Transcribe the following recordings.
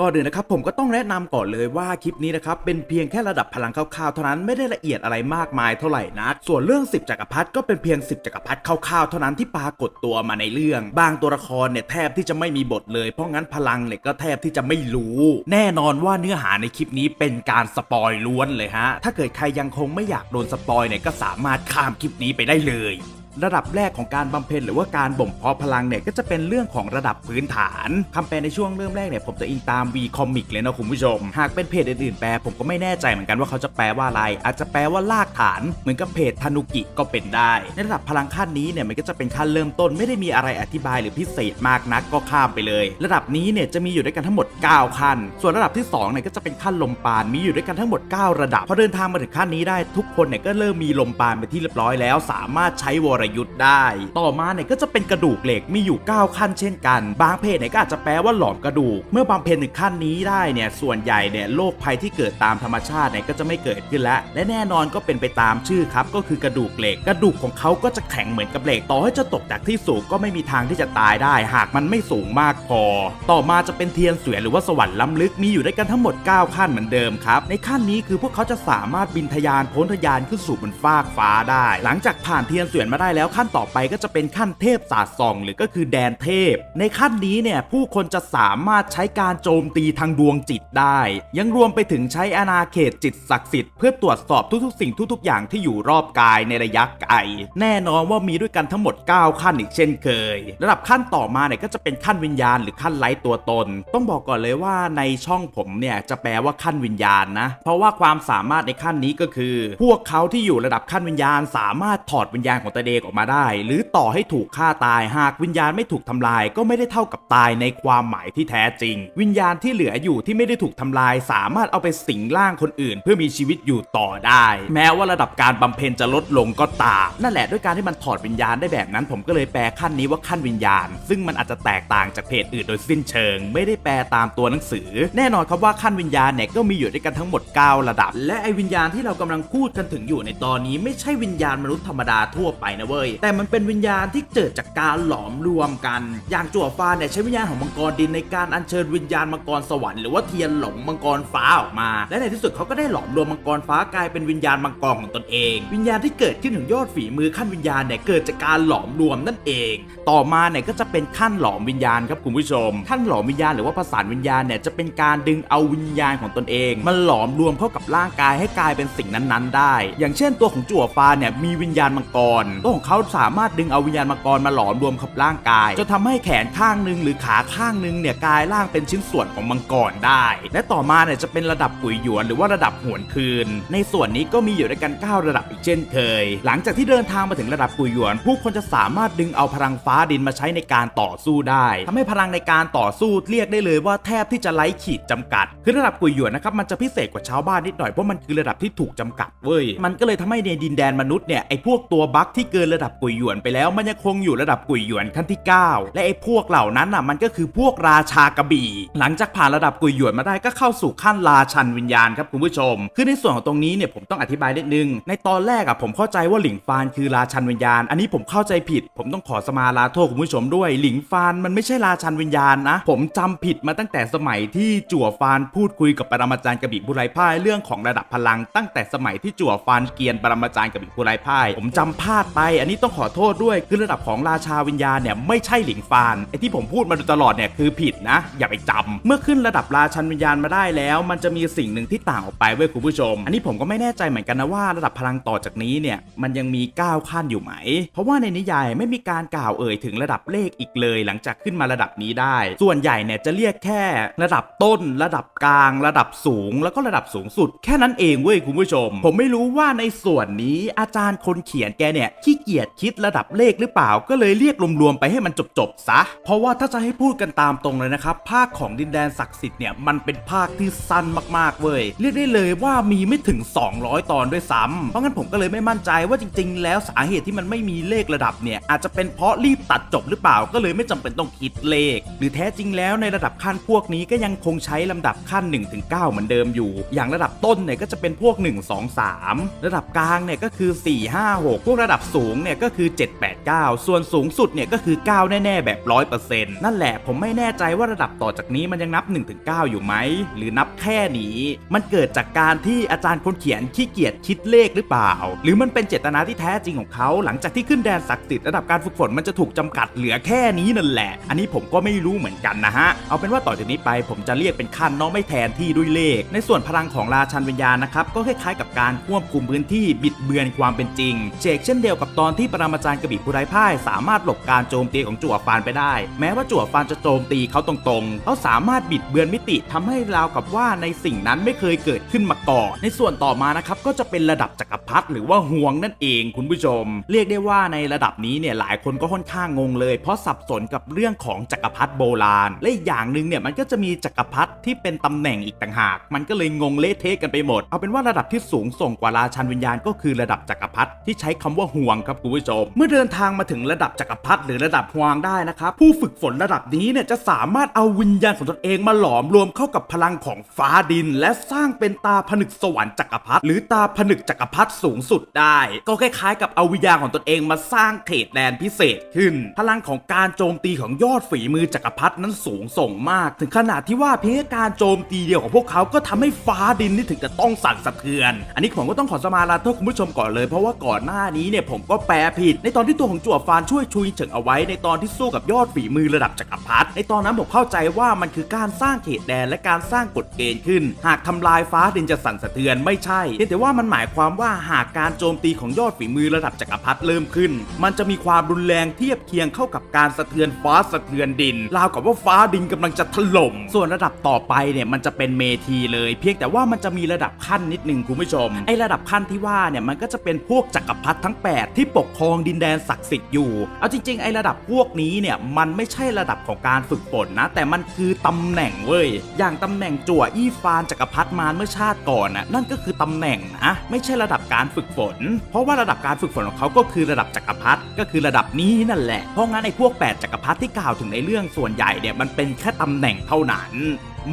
ก่อนอื่นนะครับผมก็ต้องแนะนำก่อนเลยว่าคลิปนี้นะครับเป็นเพียงแค่ระดับพลังคร่าวๆเท่านั้นไม่ได้ละเอียดอะไรมากมายเท่าไหร่นักส่วนเรื่อง 10จักรพรรดิก็เป็นเพียง 10จักรพรรดิคร่าวๆเท่านั้นที่ปรากฏตัวมาในเรื่อง บางตัวละครเนี่ยแทบที่จะไม่มีบทเลยเพราะงั้นพลังเนี่ยก็แทบที่จะไม่รู้ แน่นอนว่าเนื้อหาในคลิปนี้เป็นการสปอยล้วนเลยฮะถ้าเกิดใครยังคงไม่อยากโดนสปอยเนี่ยก็สามารถข้ามคลิปนี้ไปได้เลย ระดับแรกของการบำเพ็ญหรือว่าการบ่มเพาะพลังเนี่ยก็จะเป็นเรื่องของระดับพื้นฐานคำแปลในช่วงเริ่มแรกเนี่ยผมจะอิงตาม V Comic เลยนะคุณผู้ชม หากเป็นเพจอื่นๆแปลผมก็ไม่แน่ใจเหมือนกันว่าเขาจะแปลว่าอะไร อาจจะแปลว่าลากฐาน เหมือนกับเพจทานุกิก็เป็นได้ ในระดับพลังขั้นนี้เนี่ยมันก็จะเป็นขั้นเริ่มต้นไม่ได้มีอะไรอธิบายหรือพิเศษมากนักก็ข้ามไปเลย ระดับนี้เนี่ยจะมีอยู่ด้วยกันทั้งหมด 9 ขั้น ส่วนระดับที่2เนี่ยก็จะเป็นขั้นลมปานมีอยู่ด้วยกันทั้งหมด 9 ระดับพอเดินทางมาถึงขั้นนี้ได้ทุกคนเนี่ยก็เริ่มมีลมปานเป็นที่เรียบร้อยแล้ว สามารถใช้วรยุทธ์ได้ ต่อมาเนี่ยก็จะเป็นกระดูกเหล็กมีอยู่ 9 ขั้นเช่นกัน บางเพจเนี่ยก็อาจจะแปลว่าหลอมกระดูก เมื่อบำเพ็ญถึงขั้นนี้ได้เนี่ยส่วนใหญ่เนี่ยโรคภัยที่เกิดตามธรรมชาติเนี่ยก็จะไม่เกิดขึ้นแล้ว และแน่นอนก็เป็นไปตามชื่อครับก็คือกระดูกเหล็ก กระดูกของเขาก็จะแข็งเหมือนกับเหล็ก ต่อให้จะตกจากที่สูงก็ไม่มีทางที่จะตายได้ หากมันไม่สูงมากพอ ต่อมาจะเป็นเทียนเสวยหรือว่าสวรรค์ล้ำลึกมีอยู่ด้วยกันทั้งหมด 9 ขั้นเหมือนเดิมครับ ในขั้นนี้คือพวกเขาจะสามารถบินทะยานพ้นทะยานขึ้นสู่บนฟากฟ้าได้ หลังจากผ่านเทียนเสวยมาได้แล้วขั้นต่อไปก็จะเป็นขั้นเทพศาสตร์ส่องหรือก็คือแดนเทพ ในขั้นนี้เนี่ยผู้คนจะสามารถใช้การโจมตีทางดวงจิตได้ ยังรวมไปถึงใช้อาณาเขตจิตศักดิ์สิทธิ์เพื่อตรวจสอบทุกๆ สิ่งทุกๆ อย่างที่อยู่รอบกายในระยะไกลแน่นอนว่ามีด้วยกันทั้งหมด 9 ขั้นอีกเช่นเคย ระดับขั้นต่อมาเนี่ยก็จะเป็นขั้นวิญญาณหรือขั้นไร้ตัวตน ต้องบอกก่อนเลยว่าในช่องผมเนี่ยจะแปลว่าขั้นวิญญาณนะ เพราะว่าความสามารถในขั้นนี้ก็คือ พวกเขาที่อยู่ระดับขั้นวิญญาณ สามารถถอดวิญญาณของตนเองออกมาได้ หรือต่อให้ถูกฆ่าตายหากวิญญาณไม่ถูกทำลาย ก็ไม่ได้เท่ากับตายในความหมายที่แท้จริง วิญญาณที่เหลืออยู่ที่ไม่ได้ถูกทำลาย สามารถเอาไปสิงร่างคนอื่น เพื่อมีชีวิตอยู่ต่อได้ แม้ว่าระดับการบำเพ็ญจะลดลงก็ตามนั่นแหละด้วยการที่มันถอดวิญญาณได้แบบนั้น ผมก็เลยแปลขั้นนี้ว่าขั้นวิญญาณ ซึ่งมันอาจจะแตกต่างจากเพจอื่นโดยสิ้นเชิง ไม่ได้แปลตามตัวหนังสือ แน่นอนครับว่าขั้นวิญญาณเนี่ยก็มีอยู่ด้วยกันทั้งหมด 9 ระดับ และไอวิญญาณที่เรากำลังพูดกันถึงอยู่ในตอนนี้ ไม่ใช่วิญญาณมนุษย์ธรรมดาทั่วไปนะเว้ย แต่มันเป็นวิญญาณที่เกิดจากการหลอมรวมกัน อย่างจั่วฟ้าเนี่ยใช้วิญญาณของมังกรดินในการอัญเชิญวิญญาณมังกรสวรรค์หรือว่าเทียนหลงมังกรฟ้าออกมา และในที่สุดเขาก็ได้หลอมรวมมังกรฟ้ากลายเป็นวิญญาณมังกรของตนเอง วิญญาณที่เกิดขึ้นถึงยอดฝีมือขั้นวิญญาณเนี่ยเกิดจากการหลอมรวมนั่นเอง ต่อมาเนี่ยก็จะเป็นขั้นหลอมวิญญาณครับคุณผู้ชมขั้นหลอมวิญญาณหรือว่าผสานวิญญาณเนี่ยจะเป็นการดึงเอาวิญญาณของตนเองมันหลอมรวมเข้ากับร่างกายให้กลายเป็นสิ่งนั้นๆ ได้ อย่างเช่นตัวของจั่วฟ้าเนี่ยมีวิญญาณมังกรตัวของเขาสามารถดึงเอาวิญญาณมังกรมาหลอมรวมกับร่างกายจนทำให้แขนข้างหนึ่งหรือขาข้างหนึ่งเนี่ยกลายร่างเป็นชิ้นส่วนของมังกรได้ และต่อมาเนี่ยจะเป็นระดับกุยหยวนหรือว่าระดับหวนคืน ในส่วนนี้ก็มีอยู่ด้วยกัน 9 ระดับอีกเช่นเคย หลังจากที่เดินทางมาถึงระดับกุยหยวน ผู้คนจะสามารถดึงเอาพลังฟ้าดินมาใช้ในการต่อสู้ได้ทำให้พลังในการต่อสู้เรียกได้เลยว่าแทบที่จะไร้ขีดจำกัด คือระดับกุยหยวนนะครับมันจะพิเศษกว่าชาวบ้านนิดหน่อยเพราะมันคือระดับที่ถูกจำกัดเว้ยมันก็เลยทำให้ในดินแดนมนุษย์เนี่ยไอพวกตัวบั๊กที่เกินระดับกุยหยวนไปแล้ว มันยังคงอยู่ระดับกุยหยวนขั้นที่ 9 และไอ้พวกเหล่านั้นน่ะมันก็คือพวกราชากระบี่ หลังจากผ่านระดับกุยหยวนมาได้ก็เข้าสู่ขั้นราชันวิญญาณครับคุณผู้ชม คือในส่วนของตรงนี้เนี่ยผมต้องอธิบายนิดนึง ในตอนแรกอะผมเข้าใจว่าหลิงฟานคือราชันวิญญาณ อันนี้ผมเข้าใจผิด ผมต้องขอสมาลาโทษคุณผู้ชมด้วย หลิงฟานมันไม่ใช่ราชันวิญญาณนะ ผมจำผิดมาตั้งแต่สมัยที่จั่วฟานพูดคุยกับปรมาจารย์กระบี่ผู้ไรพ่ายเรื่องของระดับพลัง ตั้งแต่สมัยที่จั่วฟานเกียนปรมาจารย์กระบี่ผู้ไรพ่าย ผมจำพลาดไปอันนี้ต้องขอโทษด้วยคือระดับของราชาวิญญาณเนี่ยไม่ใช่หลิงฟานไอที่ผมพูดมาโดยตลอดเนี่ยคือผิดนะ อย่าไปจำเมื่อขึ้นระดับราชันวิญญาณมาได้แล้ว มันจะมีสิ่งหนึ่งที่ต่างออกไปเว้ยคุณผู้ชม อันนี้ผมก็ไม่แน่ใจเหมือนกันนะว่าระดับพลังต่อจากนี้เนี่ยมันยังมี9ขั้นอยู่ไหม เพราะว่าในนิยายไม่มีการกล่าวเอ่ยถึงระดับเลขอีกเลย หลังจากขึ้นมาระดับนี้ได้ ส่วนใหญ่เนี่ยจะเรียกแค่ระดับต้น ระดับกลาง ระดับสูง แล้วก็ระดับสูงสุด แค่นั้นเองเว้ยคุณผู้ชม ผมไม่รู้ว่าในส่วนนี้อาจารย์คนเขียนแกเนี่ยขี้เกียจคิดระดับเลขหรือเปล่า ก็เลยเรียกรวมๆไปให้มันจบๆซะ เพราะว่าถ้าจะให้พูดกันตามตรงเลยนะครับภาคของดินแดนศักดิ์สิทธิ์เนี่ยมันเป็นภาคที่สั้นมากๆเว้ยเรียกได้เลยว่ามีไม่ถึง 200 ตอนด้วยซ้ำเพราะงั้นผมก็เลยไม่มั่นใจว่าจริง ๆ แล้วสาเหตุที่มันไม่มีเลขระดับเนี่ยอาจจะเป็นเพราะรีบตัดจบหรือเปล่าก็เลยไม่จำเป็นต้องคิดเลข หรือแท้จริงแล้วในระดับขั้นพวกนี้ก็ยังคงใช้ลำดับขั้น 1-9 เหมือนเดิมอยู่ อย่างระดับต้นเนี่ยก็จะเป็นพวก 1 2 3 ระดับกลางเนี่ยก็คือ 4 5 6 พวกระดับสูงงเนี่ยก็คือ 789 ส่วนสูงสุดเนี่ยก็คือ 9 แน่ๆ แบบ 100%นั่นแหละผมไม่แน่ใจว่าระดับต่อจากนี้มันยังนับ 1-9 อยู่ไหม หรือนับแค่นี้ มันเกิดจากการที่อาจารย์คนเขียนขี้เกียจคิดเลขหรือเปล่า หรือมันเป็นเจตนาที่แท้จริงของเขา หลังจากที่ขึ้นแดนศักดิ์สิทธิ์ระดับการฝึกฝนมันจะถูกจำกัดเหลือแค่นี้นั่นแหละ อันนี้ผมก็ไม่รู้เหมือนกันนะฮะ เอาเป็นว่าต่อจากนี้ไปผมจะเรียกเป็นขั้นน้องไม่แทนที่ด้วยเลข ในส่วนพลังของราชันวิญญาณนะครับก็คล้ายๆกับการควบคุมพื้นที่บิดเบือนความเป็นจริงเชกเช่นเดียวกับตอนที่ปรมาจารย์กระบี่ผู้ไร้พ่ายสามารถหลบการโจมตีของจั่วฟานไปได้ แม้ว่าจั่วฟานจะโจมตีเขาตรงๆ เขาสามารถบิดเบือนมิติทำให้ราวกับว่าในสิ่งนั้นไม่เคยเกิดขึ้นมาก่อน ในส่วนต่อมานะครับก็จะเป็นระดับจักรพรรดิหรือว่าห่วงนั่นเองคุณผู้ชม เรียกได้ว่าในระดับนี้เนี่ยหลายคนก็ค่อนข้างงงเลย เพราะสับสนกับเรื่องของจักรพรรดิโบราณ และอีกอย่างหนึ่งเนี่ยมันก็จะมีจักรพรรดิที่เป็นตำแหน่งอีกต่างหาก มันก็เลยงงเละเทะกันไปหมด เอาเป็นว่าระดับที่สูงส่งกว่าราชันวิญญาณก็คือระดับจักรพรรดิที่ใช้คำว่าห่วงครับคุณผู้ชม เมื่อเดินทางมาถึงระดับจักรพรรดิหรือระดับห่วงได้นะครับผู้ฝึกฝนระดับนี้เนี่ยจะสามารถเอาวิญญาณของตนเองมาหลอมรวมเข้ากับพลังของฟ้าดิน และสร้างเป็นตาผนึกสวรรค์จักรพรรดิหรือตาผนึกจักรพรรดิสูงสุดได้ ก็คล้ายๆ กับเอาวิญญาณของตนเองมาสร้างเขตแดนพิเศษขึ้น พลังของการโจมตีของยอดฝีมือจักรพรรดินั้นสูงส่งมาก ถึงขนาดที่ว่าเพียงการโจมตีเดียวของพวกเขาก็ทำให้ฟ้าดินนี่ถึงจะต้องสั่นสะเทือน อันนี้ผมก็ต้องขอสมาลาโทษคุณผู้ชมก่อนเลยเพราะว่าก่อนหน้านี้เนี่ยผมก็แปลผิด ในตอนที่ตัวของจั่วฟานช่วยชุยเฉิงเอาไว้ในตอนที่สู้กับยอดฝีมือระดับจักรพรรดิในตอนนั้นผมเข้าใจว่ามันคือการสร้างเขตแดนและการสร้างกฎเกณฑ์ขึ้น หากทำลายฟ้าดินจะสั่นสะเทือนไม่ใช่เพียงแต่ว่ามันหมายความว่าหากการโจมตีของยอดฝีมือระดับจักรพรรดิเริ่มขึ้น มันจะมีความรุนแรงเทียบเคียงเข้ากับการสะเทือนฟ้าสะเทือนดินราวกับว่าฟ้าดินกำลังจะถล่ม ส่วนระดับต่อไปเนี่ยมันจะเป็นเมทีเลย เพียงแต่ว่ามันจะมีระดับขั้นนิดหนึ่งคุณผู้ชมไอระดับขั้นที่ว่าเนี่ยมันก็จะเป็นพวกจักรพรรดิทั้ง 8 ที่ปกครองดินแดนศักดิ์สิทธิ์อยู่ เอาจริงๆ ไอระดับพวกนี้เนี่ยมันไม่ใช่ระดับของการฝึกฝนนะ แต่มันคือตำแหน่งเว้ย อย่างตำแหน่งจั่วอี้ฟานจักรพรรดิมารเมื่อชาติก่อนนะนั่นก็คือตำแหน่งนะไม่ใช่ระดับการฝึกฝน เพราะว่าระดับการฝึกฝนของเขาก็คือระดับจักรพรรดิก็คือระดับนี้นั่นแหละ เพราะงั้นไอพวก 8จักรพรรดิที่กล่าวถึงในเรื่องส่วนใหญ่เนี่ยมันเป็นแค่ตำแหน่งเท่านั้น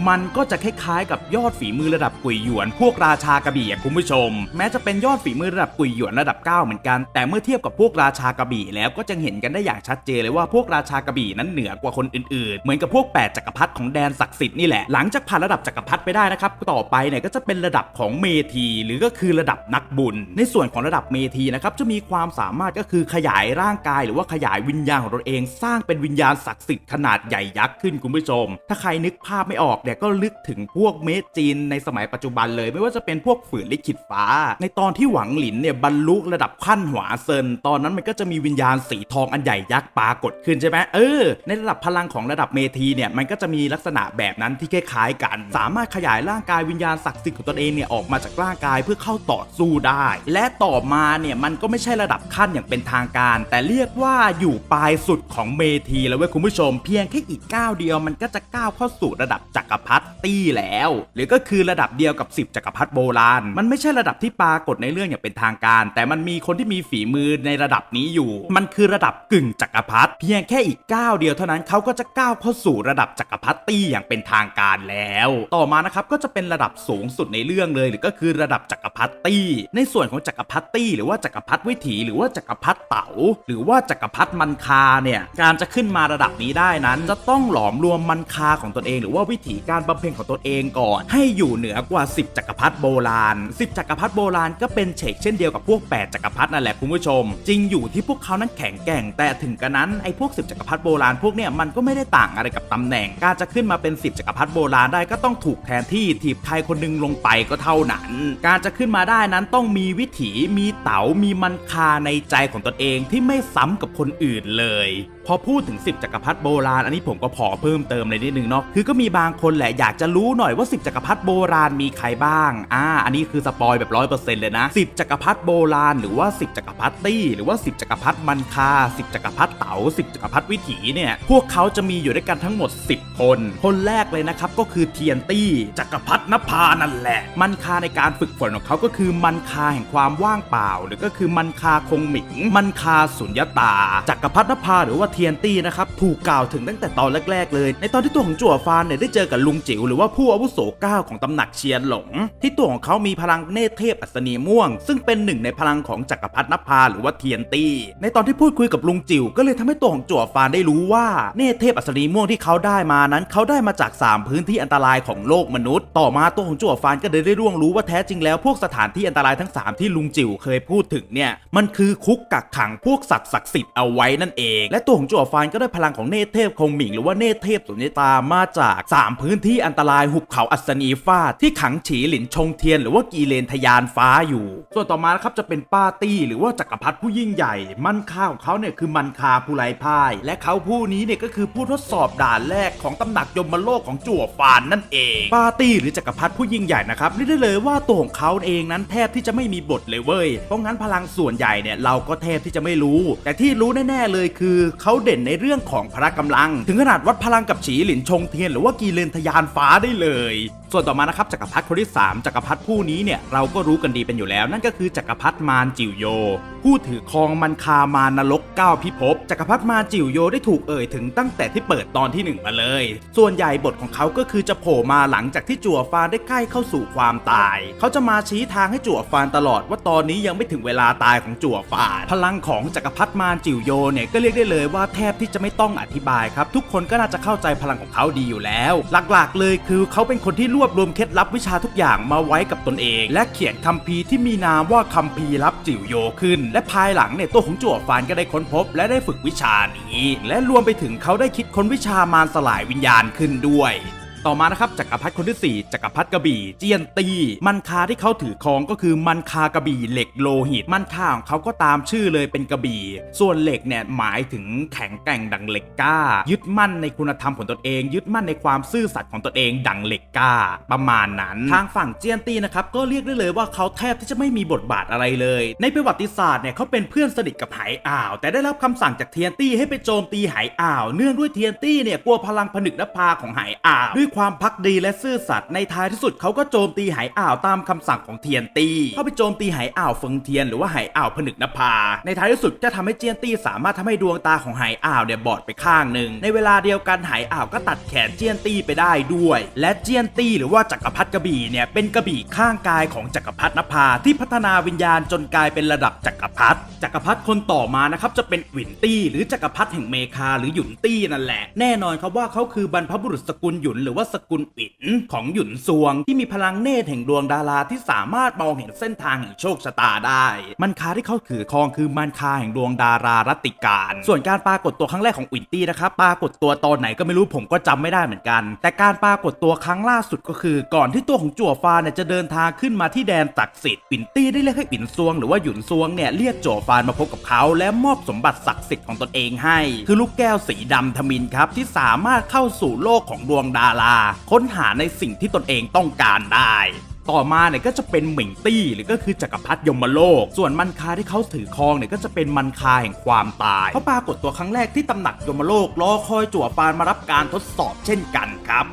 มันก็จะคล้ายๆกับยอดฝีมือระดับกุยหยวน พวกราชากระบี่คุณผู้ชม แม้จะเป็นยอดฝีมือระดับกุยหยวนระดับ 9 เหมือนกัน แต่เมื่อเทียบกับพวกราชากระบี่แล้วก็จะเห็นกันได้อย่างชัดเจนเลยว่าพวกราชากระบี่นั้นเหนือกว่าคนอื่นๆ เหมือนกับพวก 8 จักรพรรดิของแดนศักดิ์สิทธิ์นี่แหละหลังจากผ่านระดับจักรพรรดิไปได้นะครับต่อไปเนี่ยก็จะเป็นระดับของเมทีหรือก็คือระดับนักบุญ ในส่วนของระดับเมทีนะครับจะมีความสามารถก็คือขยายร่างกาย หรือว่าขยายวิญญาณของตนเอง สร้างเป็นวิญญาณศักดิ์สิทธิ์ขนาดใหญ่ยักษ์ขึ้นคุณผู้ชม ถ้าใครนึกภาพไม่ออกเนี่ยก็ลึกถึงพวกเมดจีนในสมัยปัจจุบันเลย ไม่ว่าจะเป็นพวกฝืนลิขิตฟ้า ในตอนที่หวังหลินเนี่ยบรรลุระดับขั้นหวาเซิน ตอนนั้นมันก็จะมีวิญญาณสีทองอันใหญ่ยักษ์ปรากฏขึ้นใช่ไหมเออ ในระดับพลังของระดับเมทีเนี่ยมันก็จะมีลักษณะแบบนั้นที่คล้าย ๆ กัน สามารถขยายร่างกายวิญญาณศักดิ์สิทธิ์ของตนเองเนี่ยออกมาจากร่างกายเพื่อเข้าต่อสู้ได้ และต่อมาเนี่ยมันก็ไม่ใช่ระดับขั้นอย่างเป็นทางการ แต่เรียกว่าอยู่ปลายสุดของเมทีแล้วเว้ยคุณผู้ชม เพียงแค่อีกก้าวเดียวมันก็จะก้าวเข้าสู่ระดับจักรพรรดิตี้แล้ว หรือก็คือระดับเดียวกับ 10 จักรพรรดิโบราณ มันไม่ใช่ระดับที่ปรากฏในเรื่องอย่างเป็นทางการ แต่มันมีคนที่มีฝีมือในระดับนี้อยู่ มันคือระดับกึ่งจักรพรรดิเพียงแค่อีกก้าวเดียวเท่านั้นเขาก็จะก้าวเข้าสู่ระดับจักรพรรดิตี้อย่างเป็นทางการแล้ว ต่อมานะครับก็จะเป็นระดับสูงสุดในเรื่องเลย หรือก็คือระดับจักรพรรดิตี้ ในส่วนของจักรพรรดิตี้หรือว่าจักรพรรดิวิถี หรือว่าจักรพรรดิเต๋าหรือว่าจักรพรรดิมันคาเนี่ยการจะขึ้นมาระดับนี้ได้นั้น จะต้องหลอมรวมมันคาของตนเอง หรือว่าวิถีการบำเพ็ญของตนเองก่อน ให้อยู่เหนือกว่า 10 จักรพรรดิโบราณ 10 จักรพรรดิโบราณก็เป็นเฉกเช่นเดียวกับพวก 8 จักรพรรดินั่นแหละคุณผู้ชม จริงอยู่ที่พวกเขานั้นแข็งแกร่ง แต่ถึงกระนั้นไอ้พวก 10 จักรพรรดิโบราณพวกเนี่ยมันก็ไม่ได้ต่างอะไรกับตำแหน่ง การจะขึ้นมาเป็น 10 จักรพรรดิโบราณได้ก็ต้องถูกแทนที่ถีบใครคนหนึงลงไปก็เท่านั้น การจะขึ้นมาได้นั้นต้องมีวิถีมีเต๋ามีมันคาในใจของตนเองที่ไม่ซ้ำกับคนอื่นเลย พอพูดถึง 10 จักรพรรดิโบราณ อันนี้ผมก็พอเพิ่มเติมเลยนิดนึงเนาะคือก็มีบางคนแหละอยากจะรู้หน่อยว่า 10จักรพรรดิโบราณมีใครบ้าง อ่า อันนี้คือสปอยแบบร้อยเปอร์เซ็นต์เลยนะ10จักรพรรดิโบราณหรือว่า 10จักรพรรดิตี้หรือว่า 10จักรพรรดิมันคา10จักรพรรดิเต๋า10จักรพรรดิวิถีเนี่ยพวกเขาจะมีอยู่ด้วยกันทั้งหมด 10 คน คนแรกเลยนะครับก็คือเทียนตี้จักรพรรดินภานั่นแหละ มันคาในการฝึกฝนของเขาก็คือมันคาแห่งความว่างเปล่า หรือก็คือมันคาคงหมิง มันคาสุญญตาจักรพรรดินภาหรือว่าเทียนตี้นะครับถูกกล่าวถึงตั้งแต่ตอนแรกๆเลย ในตอนที่ตัวของจั่วฟานเนี่ยได้เจอกับลุงจิ๋วหรือว่าผู้อาวุโสเก้าของตำหนักเชียนหลง ที่ตัวของเขามีพลังเนตรเทพอัศนีม่วง ซึ่งเป็นหนึ่งในพลังของจักรพรรดินภาหรือว่าเทียนตี้ ในตอนที่พูดคุยกับลุงจิ๋วก็เลยทำให้ตัวของจั่วฟานได้รู้ว่าเนตรเทพอัศนีม่วงที่เขาได้มานั้นเขาได้มาจาก 3 พื้นที่อันตรายของโลกมนุษย์ ต่อมาตัวของจั่วฟานก็เลยได้ร่วงรู้ว่าแท้จริงแล้วพวกสถานที่อันตรายทั้ง 3 ที่ลุงจิ๋วเคยพูดถึงเนี่ยมันคือคุกกักขังพวกสัตว์ศักดิ์สิทธิ์เอาไว้นั่นเอง และตัวของจั่วฟานก็ได้พลังของเนตรเทพคงหมิงหรือว่าเนตรเทพสุญญตามาจาก 3พื้นที่อันตรายหุบเขาอัศนีฟาดที่ขังฉีหลินชงเทียนหรือว่ากีเลนทยานฟ้าอยู่ ส่วนต่อมานะครับจะเป็นป้าตี้หรือว่าจักรพรรดิผู้ยิ่งใหญ่ มันคาของเขาเนี่ยคือมันคาผู้ไร้พ่าย และเขาผู้นี้เนี่ยก็คือผู้ทดสอบด่านแรกของตำหนักยมโลกของจั่วฟานนั่นเองป้าตี้หรือจักรพรรดิผู้ยิ่งใหญ่นะครับเรียกได้เลยว่าตัวของเขาเองนั้นแทบที่จะไม่มีบทเลยเว้ยเพราะงั้นพลังส่วนใหญ่เนี่ยเราก็แทบที่จะไม่รู้ แต่ที่รู้แน่ๆเลยคือเขาเด่นในเรื่องของพละกำลัง ถึงขนาดวัดพลังกับฉีหลินชงเทียนหรือว่ากีเลนทยานฟ้าได้เลย ส่วนต่อมานะครับจักรพรรดิคนที่ 3จักรพรรดิผู้นี้เนี่ยเราก็รู้กันดีเป็นอยู่แล้ว นั่นก็คือจักรพรรดิมารจิวโย ผู้ถือครองมันคามานรกเก้าพิภพจักรพรรดิมารจิวโยได้ถูกเอ่ยถึงตั้งแต่ที่เปิดตอนที่หนึ่งมาเลย ส่วนใหญ่บทของเขาก็คือจะโผล่มาหลังจากที่จั่วฟานได้ใกล้เข้าสู่ความตาย เขาจะมาชี้ทางให้จั่วฟานตลอดว่าตอนนี้ยังไม่ถึงเวลาตายของจั่วฟานพลังของจักรพรรดิมารจิวโยเนี่ยก็เรียกได้เลยว่าแทบที่จะไม่ต้องอธิบายครับทุกคนก็น่าจะเข้าใจพลังของเขาดีอยู่แล้ว หลักๆ เลยคือเขาเป็นคนที่รวบรวมเคล็ดลับวิชาทุกอย่างมาไว้กับตนเอง และเขียนคัมภีร์ที่มีนามว่าคัมภีร์ลับจิ๋วโยขึ้น และภายหลังเนี่ยตัวของจั่วฟานก็ได้ค้นพบ และได้ฝึกวิชานี้ และรวมไปถึงเขาได้คิดค้นวิชามารสลายวิญญาณขึ้นด้วย ต่อมานะครับจักรพรรดิคนที่ 4จักรพรรดิกระบี่เจียนตีมันคาที่เขาถือครองก็คือมันคากระบี่เหล็กโลหิต มันคาของเขาก็ตามชื่อเลยเป็นกระบี่ ส่วนเหล็กเนี่ยหมายถึงแข็งแกร่งดังเหล็กกล้า ยึดมั่นในคุณธรรมของตนเอง ยึดมั่นในความซื่อสัตย์ของตนเองดังเหล็กกล้า ประมาณนั้น ทางฝั่งเจียนตีนะครับก็เรียกได้เลยว่าเขาแทบที่จะไม่มีบทบาทอะไรเลย ในประวัติศาสตร์เนี่ยเขาเป็นเพื่อนสนิทกับไหอ่าว แต่ได้รับคำสั่งจากเทียนตี้ให้ไปโจมตีไหอ่าว เนื่องด้วยเทียนตี้เนี่ยกลัวพลังผนึกนภาของไหอ่าวด้วยความพักดีและซื่อสัตย์ในท้ายที่สุดเขาก็โจมตีไหอ่าวตามคำสั่งของเทียนตีเข้าไปโจมตีไหอ่าวเฟิงเทียนหรือว่าไหอ่าวผนึกนภา ในท้ายที่สุดจะทำให้เจียนตี้สามารถทำให้ดวงตาของไหอ่าวเนี่ยบอดไปข้างหนึ่งในเวลาเดียวกันไหอ่าวก็ตัดแขนเจียนตี้ไปได้ด้วย และเจียนตี้หรือว่าจักรพรรดิกระบี่เนี่ยเป็นกระบี่ข้างกายของจักรพรรดินภาที่พัฒนาวิญญาณจนกลายเป็นระดับจักรพรรดิจักรพรรดิคนต่อมานะครับจะเป็นหวินตี้ หรือจักรพรรดิแห่งเมคาหรือหยุนตี้นั่นแหละแน่นอนครับว่าเขาคือบรรพบุรุษสกุลหยุนหรือว่าสกุลหวินของหยุนซวง ที่มีพลังเนตรแห่งดวงดาราที่สามารถมองเห็นเส้นทางแห่งโชคชะตาได้ มันคาที่เขาถือครองคือมันคาแห่งดวงดารารัตติการ ส่วนการปรากฏตัวครั้งแรกของหวินตี้นะครับปรากฏตัวตอนไหนก็ไม่รู้ผมก็จำไม่ได้เหมือนกัน แต่การปรากฏตัวครั้งล่าสุดก็คือ ก่อนที่ตัวของจั่วฟานเนี่ยจะเดินทางขึ้นมาที่แดนตักสิทธิ์หวินตี้ได้เรียกให้หวินซวงหรือว่าหยุนซวงเนี่ยเรียกจั่วฟานมาพบกับเขาและมอบสมบัติศักดิ์สิทธิ์ของตนเองให้ คือลูกแก้วสีดำทมินครับที่สามารถเข้าสู่โลกของดวงดาราค้นหาในสิ่งที่ตนเองต้องการได้ต่อมาเนี่ยก็จะเป็นหมิงตี้หรือก็คือจักรพรรดิยมโลก ส่วนมันคาที่เขาถือครองเนี่ยก็จะเป็นมันคาแห่งความตายเขาปรากฏตัวครั้งแรกที่ตำหนักยมโลกรอคอยจั่วปานมารับการทดสอบเช่นกันครับ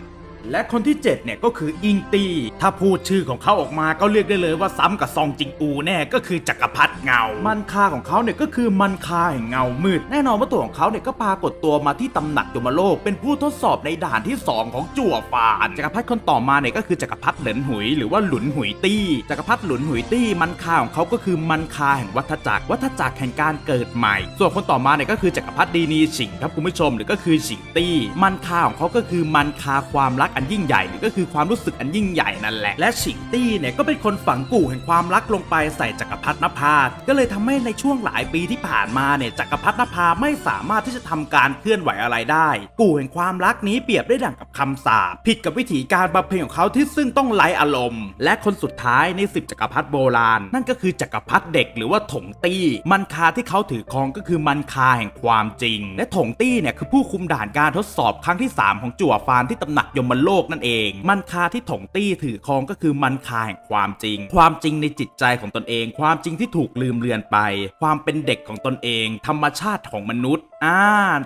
และคนที่ 7 เนี่ยก็คืออิงตี ถ้าพูดชื่อของเขาออกมาก็เรียกได้เลยว่าซ้ำกับซองจิงอูแน่ก็คือจักรพรรดิเงา มันคาของเขาเนี่ยก็คือมันคาแห่งเงามืด แน่นอนว่าตัวของเขาเนี่ยก็ปรากฏตัวมาที่ตำหนักยมโลก เป็นผู้ทดสอบในด่านที่ 2 ของจั่วฟานจักรพรรดิคนต่อมาเนี่ยก็คือจักรพรรดิเหลินหุยหรือว่าหลุนหุยตี้จักรพรรดิหลุนหุยตี้มันคาของเขาก็คือมันคาแห่งวัฏจักรวัฏจักรแห่งการเกิดใหม่ ส่วนคนต่อมาเนี่ยก็คือจักรพรรดิดีนีฉิงครับคุณผู้ชมหรือก็คือฉิงตี้มันคาของเขาก็คือมันคาความรักอันยิ่งใหญ่หรือก็คือความรู้สึกอันยิ่งใหญ่นั่นแหละ และฉิงตี้เนี่ยก็เป็นคนฝังกู่แห่งความรักลงไปใส่จักรพรรดินภาก็เลยทำให้ในช่วงหลายปีที่ผ่านมาเนี่ยจักรพรรดินภาไม่สามารถที่จะทำการเคลื่อนไหวอะไรได้ กู่แห่งความรักนี้เปรียบได้ดังกับคำสาปผิดกับวิธีการบำเพ็ญของเขาที่ซึ่งต้องไร้อารมณ์ และคนสุดท้ายในสิบจักรพรรดิโบราณ นั่นก็คือจักรพรรดิเด็กหรือว่าถงตี้ มันคาที่เขาถือครองก็คือมันคาแห่งความจริง และถงตี้เนี่ยคือผู้คุมด่านการทดสอบครั้งที่ 3 ของจั่วฟานที่ตำหนักยมลโลกนั่นเอง มันคาที่ถงตี้ถือครองก็คือมันคาแห่งความจริง ความจริงในจิตใจของตนเอง ความจริงที่ถูกลืมเลือนไป ความเป็นเด็กของตนเอง ธรรมชาติของมนุษย์ อ่า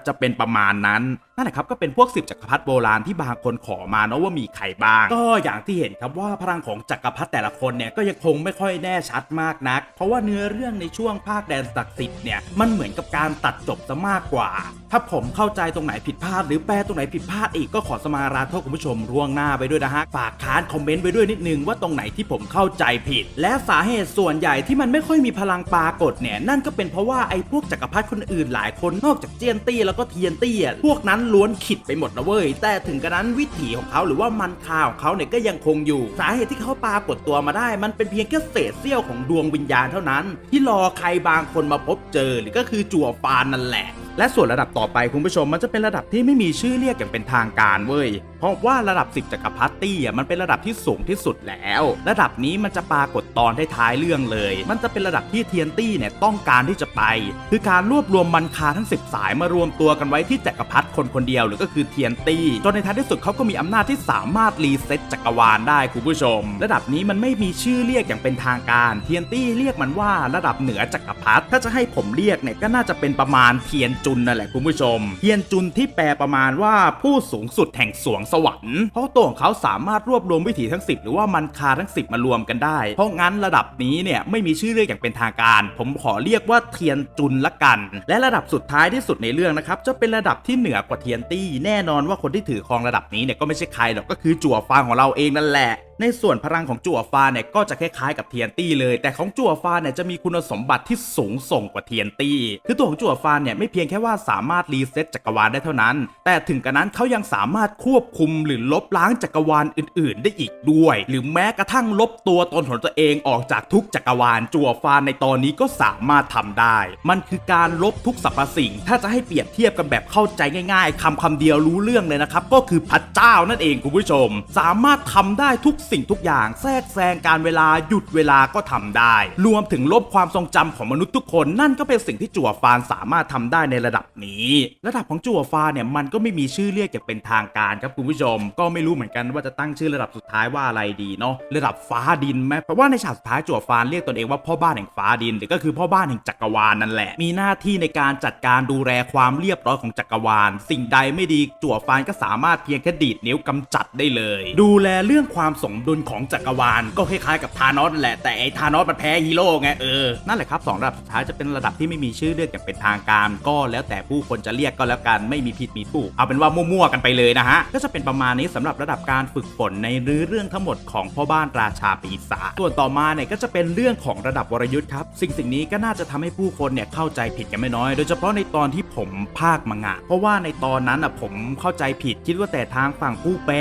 จะเป็นประมาณนั้นนั่นแหละครับก็เป็นพวกสิบจักรพรรดิโบราณที่บางคนขอมาเนาะว่ามีใครบ้าง ก็อย่างที่เห็นครับว่าพลังของจักรพรรดิแต่ละคนเนี่ยก็ยังคงไม่ค่อยแน่ชัดมากนัก เพราะว่าเนื้อเรื่องในช่วงภาคแดนศักดิ์สิทธิ์เนี่ยมันเหมือนกับการตัดจบซะมากกว่า ถ้าผมเข้าใจตรงไหนผิดพลาด หรือแปลตรงไหนผิดพลาดอีกก็ขอสมาราโทษคุณผู้ชมร่วงหน้าไปด้วยนะฮะฝากค้านคอมเมนต์ไว้ด้วยนิดนึงว่าตรงไหนที่ผมเข้าใจผิด และสาเหตุส่วนใหญ่ที่มันไม่ค่อยมีพลังปรากฏเนี่ยนั่นก็เป็นเพราะว่าไอ้พวกจักรพรรดิคนอื่นหลายคนนอกจากเจียนตี้แล้วก็เทียนตี้อะพวกนั้นล้วนขิดไปหมดนะเว้ย แต่ถึงกระนั้นวิถีของเขาหรือว่ามันคาของเขาเนี่ยก็ยังคงอยู่สาเหตุที่เขาปรากฏตัวมาได้ มันเป็นเพียงแค่เศษเสี้ยวของดวงวิญญาณเท่านั้น ที่รอใครบางคนมาพบเจอหรือก็คือจั่วฟานนั่นแหละ และส่วนระดับต่อไปคุณผู้ชมมันจะเป็นระดับที่ไม่มีชื่อเรียกอย่างเป็นทางการเว้ย เพราะว่าระดับ10จักรพรรดิอะมันเป็นระดับที่สูงที่สุดแล้ว ระดับนี้มันจะปรากฏตอนท้ายๆเรื่องเลย มันจะเป็นระดับที่เทียนตี้เนี่ยต้องการที่จะไป คือการรวบรวมมันคาทั้ง 10 สายมารวมตัวกันไว้ที่จักรพรรดิคนคนเดียวหรือก็คือเทียนตี้จนในท้ายที่สุดเขาก็มีอำนาจที่สามารถรีเซ็ตจักรวาลได้คุณผู้ชม ระดับนี้มันไม่มีชื่อเรียกอย่างเป็นทางการเทียนตี้เรียกมันว่าระดับเหนือจักรพรรดิถ้าจะให้ผมเรียกเนี่ยก็น่าจะเป็นประมาณเทียนจุนนั่นแหละคุณผู้ชมเทียนจุนที่แปลประมาณว่าผู้สูงสุดแห่งสวงสวรรค์เพราะตัวของเขาสามารถรวบรวมวิถีทั้ง 10 หรือว่ามันคาทั้ง 10 มารวมกันได้ เพราะงั้นระดับนี้เนี่ยไม่มีชื่อเรียกอย่างเป็นทางการ ผมขอเรียกว่าเทียนจุนละกัน และระดับสุดท้ายที่สุดในเรื่องนะครับจะเป็นระดับที่เหนือกว่าเทียนตี้ แน่นอนว่าคนที่ถือครองระดับนี้เนี่ยก็ไม่ใช่ใครหรอกก็คือจั่วฟางของเราเองนั่นแหละ ในส่วนพลังของจั่วฟ้าเนี่ยก็จะคล้ายๆกับเทียนตี้เลย แต่ของจั่วฟ้าเนี่ยจะมีคุณสมบัติที่สูงส่งกว่าเทียนตี้ คือตัวของจั่วฟ้าเนี่ยไม่เพียงแค่ว่าสามารถรีเซ็ตจักรวาลได้เท่านั้น แต่ถึงกระนั้นเขายังสามารถควบคุมหรือลบล้างจักรวาลอื่น ๆ ได้อีกด้วย หรือแม้กระทั่งลบตัวตนของตัวเองออกจากทุกจักรวาลจั่วฟ้าในตอนนี้ก็สามารถทำได้ มันคือการลบทุกสรรพสิ่ง ถ้าจะให้เปรียบเทียบกันแบบเข้าใจง่าย ๆคำคำเดียวรู้เรื่องเลยนะครับก็คือพระเจ้านั่นเองคุณผู้ชม สามารถทำได้ทุกสิ่งทุกอย่างแทรกแซงการเวลาหยุดเวลาก็ทำได้ รวมถึงลบความทรงจำของมนุษย์ทุกคน นั่นก็เป็นสิ่งที่จั่วฟานสามารถทำได้ในระดับนี้ ระดับของจั่วฟานเนี่ยมันก็ไม่มีชื่อเรียกอย่างเป็นทางการครับคุณผู้ชม ก็ไม่รู้เหมือนกันว่าจะตั้งชื่อระดับสุดท้ายว่าอะไรดีเนาะระดับฟ้าดินไหมเพราะว่าในฉากสุดท้ายจั่วฟานเรียกตนเองว่าพ่อบ้านแห่งฟ้าดินหรือก็คือพ่อบ้านแห่งจักรวาลนั่นแหละ มีหน้าที่ในการจัดการดูแลความเรียบร้อยของจักรวาล สิ่งใดไม่ดีจั่วฟานก็สามารถเพียงแค่ดีดนิ้วกำจัดได้เลย ดูแลเรื่องความสมดุลของจักรวาล ก็คล้ายๆกับธานอสแหละแต่ไอ้ธานอสมันแพ้ฮีโร่ไงเออนั่นแหละครับสองระดับสุดท้ายจะเป็นระดับที่ไม่มีชื่อเรียกอย่างเป็นทางการ ก็แล้วแต่ผู้คนจะเรียกก็แล้วกันไม่มีผิดมีถูกเอาเป็นว่ามั่วๆกันไปเลยนะฮะก็จะเป็นประมาณนี้สำหรับระดับการฝึกฝนในรื้อเรื่องทั้งหมดของพ่อบ้านราชาปีศาจส่วนต่อมาเนี่ยก็จะเป็นเรื่องของระดับวรยุทธ์ครับสิ่งสิ่งนี้ก็น่าจะทำให้ผู้คนเนี่ยเข้าใจผิดกันไม่น้อย โดยเฉพาะในตอนที่ผมภาคมังงะ เพราะว่าในตอนนั้นอะผมเข้าใจผิดคิดว่าแต่ทางฝั่งผู้แปล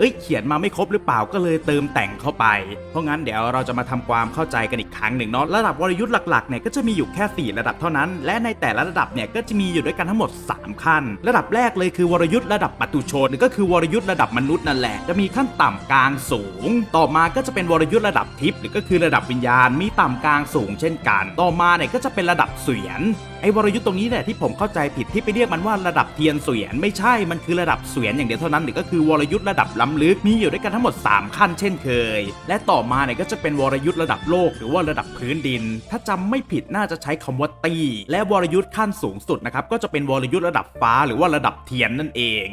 เอ้ยเขียนมาไม่ครบหรือเปล่าก็เลยเติมแต่งเข้าไป เพราะงั้นเดี๋ยวเราจะมาทำความเข้าใจกันอีกครั้งหนึ่งเนาะระดับวรยุทธ์หลักๆเนี่ยก็จะมีอยู่แค่ 4 ระดับเท่านั้น และในแต่ละระดับเนี่ยก็จะมีอยู่ด้วยกันทั้งหมด 3 ขั้น ระดับแรกเลยคือวรยุทธ์ระดับปัตุชนหรือก็คือวรยุทธ์ระดับมนุษย์นั่นแหละจะมีขั้นต่ำกลางสูง ต่อมาก็จะเป็นวรยุทธ์ระดับทิพย์หรือก็คือระดับวิญญาณมีต่ำกลางสูง เช่นกัน ต่อมาเนี่ยก็จะเป็นระดับเสวียนไอ้วรยุทธ์ตรงนี้แหละที่ผมเข้าใจผิดที่ไปเรียกมันว่าระดับเทียนเสวียนไม่ใช่มันคือระดับเสวียนอย่างเดียวเท่านั้นหรือก็คือวรยุทธ์ระดับล้ำลึกมีอยู่ด้วยกันทั้งหมด 3 ขั้นเช่นเคย และต่อมาเนี่ยก็จะเป็นวรยุทธ์ระดับโลกหรือว่าระดับพื้นดิน ถ้าจำไม่ผิดน่าจะใช้คำว่าตีและวรยุทธ์ขั้นสูงสุดนะครับก็จะเป็นวรยุทธ์ระดับฟ้าหรือว่าระดับเทียนนั่นเอง